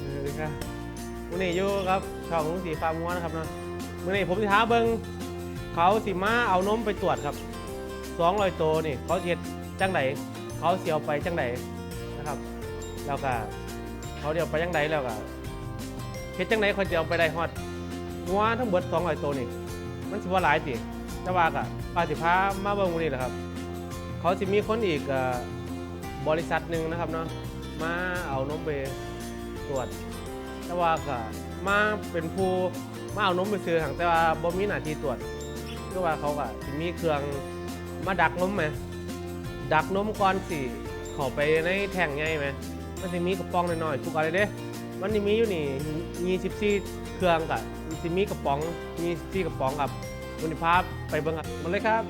เออครับวันนี้อยู่ครับช่องลุงสีฟ้าม้วนนะครับเนาะวันนี้ผมสิท้าเบิงเขาสิมาเอานมไปตรวจครับสองรอยโตวนี่เขาสิเฮ็ดจังไดเขาเสียวไปจังไดนะครับแล้วก็เขาเดียวไปจังไดแล้วก็เฮ็ดจังไดเขาจะเอาไปได้ฮอดงัวทั้งเบิดสองรอยโตวนี่มันสิว่าหลายสิแต่ว่าก็ปาสิพามาเบิ่งวันนี้แหละครับ เขาสิมีคนอีกบริษัทหนึ่งนะครับเนาะมาเอา ไปตรวจ แต่ว่าก็มาเป็นผู้มาเอานมไปซื้อถังแต่ว่าบ่มีหน้าที่ตรวจคือว่าเขาก็สิมีเครื่องมาดักนมไหมดักนมก่อนสิเข้าไปในแท่งใหญ่ไหมมันสิมีกระป๋องน้อยๆทุกอะไรเด้มันสิมีอยู่นี่ 24 เครื่องกับสิมีกระป๋อง24กระป๋องครับคุณภาพไปเบิ่งครับมาเลยครับ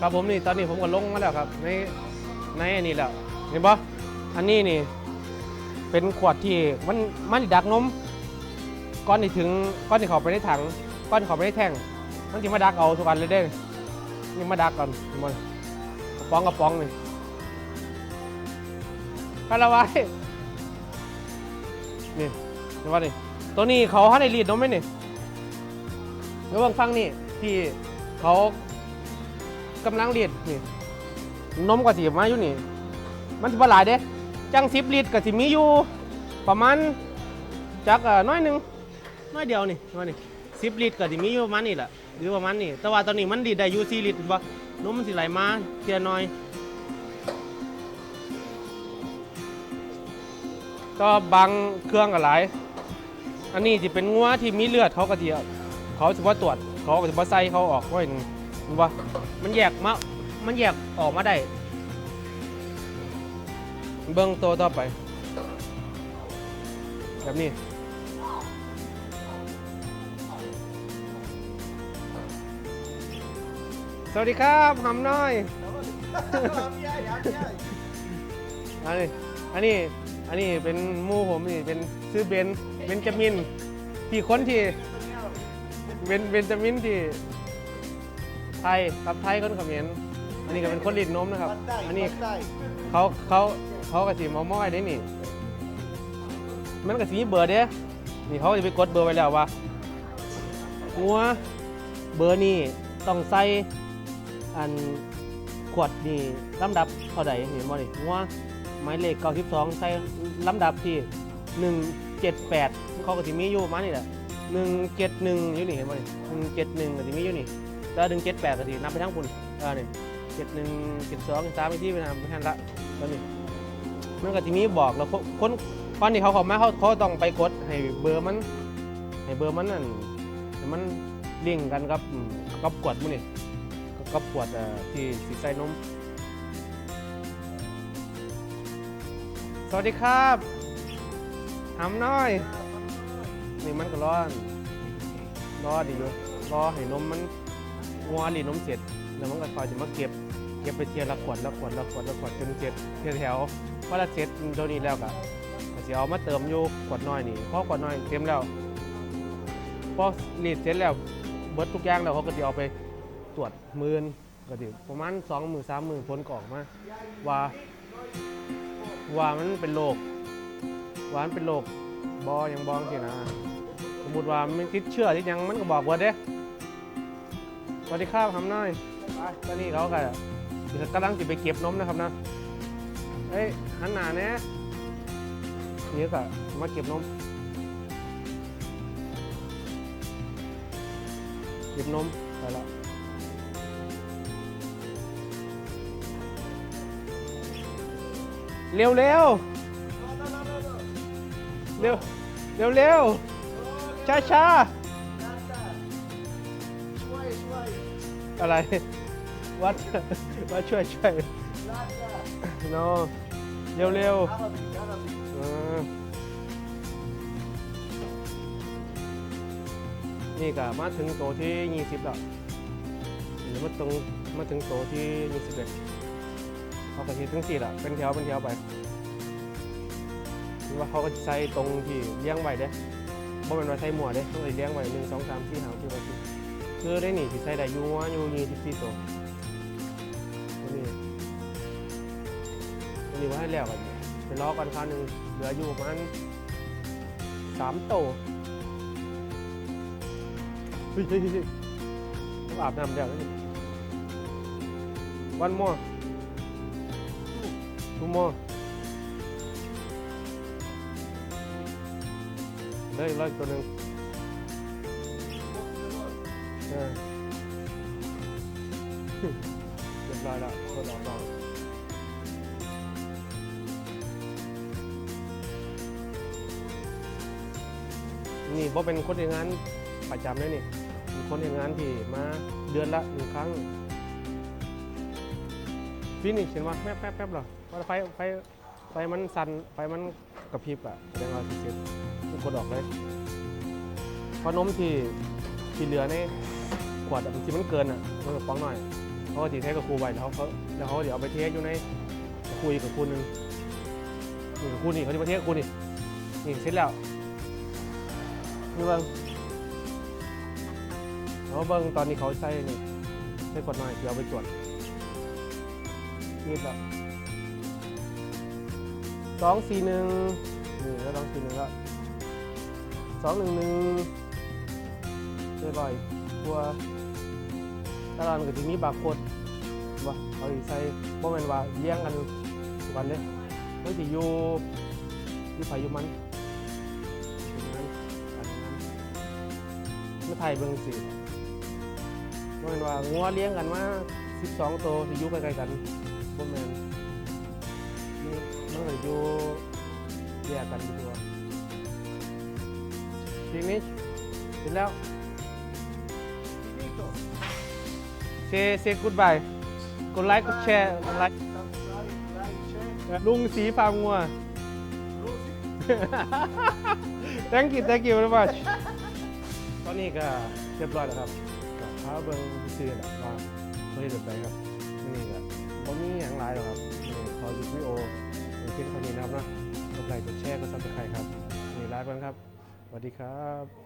ครับผมนี่ตอนนี้ผมก็ลงมาแล้วครับในในอันนี้แล้วเห็นปะอันนี้นี่ เป็นขวดที่มันมันดักนมก้อนที่ถึงก้อนที่เขาไปในถังก้อนที่เขาไปในแท่งมันจะมาดักเอาทุกอันเลยเด้นี่มาดักก่อนเห็นกระป๋องกระป๋องนี่คาราไว้นี่เห็นปะนี่ตัวนี้เขาให้ในรีดนมไหมนี่เดี๋ยวเบิ่งฟังนี่ที่เขากำลังเลีดนี่นมก็สิมาอยู่นี่ มันสิบ่หลายเด้ จังสิบลิตรก็สิมีอยู่ประมาณจักอ่อน้อยหนึ่งน้อยเดียวนี่ว่านี่สิบลิตรก็สิมีอยู่ประมาณนี้แหละหรือประมาณนี้แต่ว่าตอนนี้มันดีดได้อยู่สี่ลิตรบ่นมมันสิไหลมาเทียน้อย ก็บางเครื่องก็หลาย อันนี้สิเป็นงัวที่มีเลือดเขาก็สิเขาสิว่าตรวจเขาก็สิว่าใส่เขาออกไว้นี่รู้ปะมันแยกมามันแยกออกมาได้ เบิ้งตัวต่อไป แบบนี้ สวัสดีครับหำน้อย อันนี้ อันนี้ อันนี้เป็นหมู่ผมนี่ เป็นซื้อเบนเบนจามิน ที่คนที่ เบนเบนจามินที่ ไทย กับไทยคนเขมร อันนี้ก็เป็นคนลิ้นนมนะครับอันนี้เขาเขาเขากระสีมอมอยได้นี่ มันกระสีเบอร์เด้นี่เขาจะไปกดเบอร์ไว้แล้วว่างัวเบอร์นี่ต้องใส่อันขวดนี่ลำดับเท่าใดเห็นบ่นี่งัวหมายเลข92ใส่ลำดับที่ 178เขาก็สิมีอยู่ประมาณนี่แหละ171อยู่นี่เห็นบ่นี่171ก็สิมีอยู่นี่แล้วดึงเจ็ดแปดก็ทีนับไปทั้งคุณเออนี่ เจ็ดหนึ่งเจ็ดสองสามไปที่ไปทำไปแทนละตอนนี้มันก็ทีนี้บอกแล้วคนคนตอนนี้เขาขอมาเขาเขาต้องไปกดให้เบอร์มันให้เบอร์มันนั่นให้มันลิงก์กันกับกับกวดมันนี่กับกวดที่สีใส่นมสวัสดีครับหำน้อยนี่มันก็ร้อนรอดีอยู่รอให้นมมันงัวหลีนมเสร็จแล้วมันก็คอยจะมาเก็บ ก็บไปเทียละขวดละขวดละขวดละขวดจนเสร็จเทียแถวพอละเสร็จตัวนี้แล้วก็ก็สิเอามาเติมอยู่ขวดน้อยนี่พอขวดน้อยเต็มแล้วพอหลีดเสร็จแล้วเบิดทุกอย่างแล้วเขาก็จะเอาไปตรวจมือนก็สิประมาณสองหมือสามหมือผลกอกมาว่าว่ามันเป็นโรคว่ามันเป็นโรคบอยังบองสินะสมมติว่ามันติดเชื้อที่ยังมันก็บอกว่าเด้สวัสดีครับทำน้อยไปตอนนี้เขาก็ กำลังจะไปเก็บนมนะครับนะเอ้ยหันหน้าแน่นี่ก็มาเก็บนมเก็บนมไปละเร็วเร็วเร็วเร็วเร็วช้าช้าอะไร วัดวัดช่วยช่วยโนเร็วเร็วนี่ก็มาถึงโตที่ 20 แล้วหรือมาตรงมาถึงโตที่ 21เขาก็ทีถึงสี่ละเป็นแถวเป็นแถวไปหรือว่าเขาก็สิใส่ตรงที่เลี้ยงไว้เด้บ่เป็นว่าใส่หมวดเด้ต้องเลยเลี้ยงไว้หนึ่งสองสามสี่ห้าหกเจ็ดแปดสิบคือได้หนีที่ใส่ได้อยู่ว่าอยู่ยี่สิบสี่ตัว ตัวนี้ว่าให้แล้วกันไปล้อกันคราวหนึ่งเหลืออยู่ประมาณสามโตเฮ้ยเฮ้ยเฮ้ยเฮ้ยต้องอาบน้ำแล้วนี่วันมอทูมอเลยร้อยตัวหนึ่งเรียบร้อยแล้วคนออกนอ นี่บ่เป็นคนเห็นงานประจำเลยนี่เป็นคนเห็นงานที่มาเดือนละหนึ่งครั้งพี่นี่เห็นว่าแป๊บแป๊บแป๊บเหรอว่าไฟไฟไฟมันสั่นไฟมันกระพริบอะแสดงว่าเสร็จทุกคนออกเลยเพราะนมที่ที่เหลือในขวดบางทีมันเกินอะมันก็ฟ้องหน่อยเขาก็ตีเทสกับครูไว้แล้วเขาแล้วเขาเดี๋ยวเอาไปเทสอยู่ในคุยกับครูนึงนี่กับครูนี่เขาจะมาเทสกับครูนี่นี่เสร็จแล้ว นี่เบิ้งเขาเบิ้งตอนนี้เขาใส่นี่ใส่กดหน่อยเดี๋ยวไปตรวจนี่แบบสองสี่หนึ่งนี่แล้วสองสี่หนึ่งก็สองหนึ่งหนึ่งเรียบร้อยตัวตารางกับทีนี้บาร์โค้ดว่าเอาสิใส่บ่แม่นว่าเลี้ยงกันวันเลยมันสิอยู่อยู่ไผอยู่มันเป็น มาถ่ายเบิ่งสิบ่แม่นว่างัวเลี้ยงกันมา12ตัวสิอยู่ใกล้ๆกันบ่แม่นนี่มันก็อยู่แยกกันอยู่ตัวทีนี้เสร็จแล้วเซเซกูดบายกดไลค์กดแชร์กดไลค์ลุงสีฟาร์มงัว thank you thank you very much ตอนนี้ก็เรียบร้อยแล้วครับกับพาเบิ้งซื้อๆแหละว่าเขาเดแบบไปครับนี่ก็บ่มีอยังหลายหรอกครับนี่ขอหยุดวิดีโออย่างเพียงเท่านี้นะครับนะกดไลค์กดแชร์กดซับสไครต์ครับนี่ลาไปก่อนครับสวัสดีครับ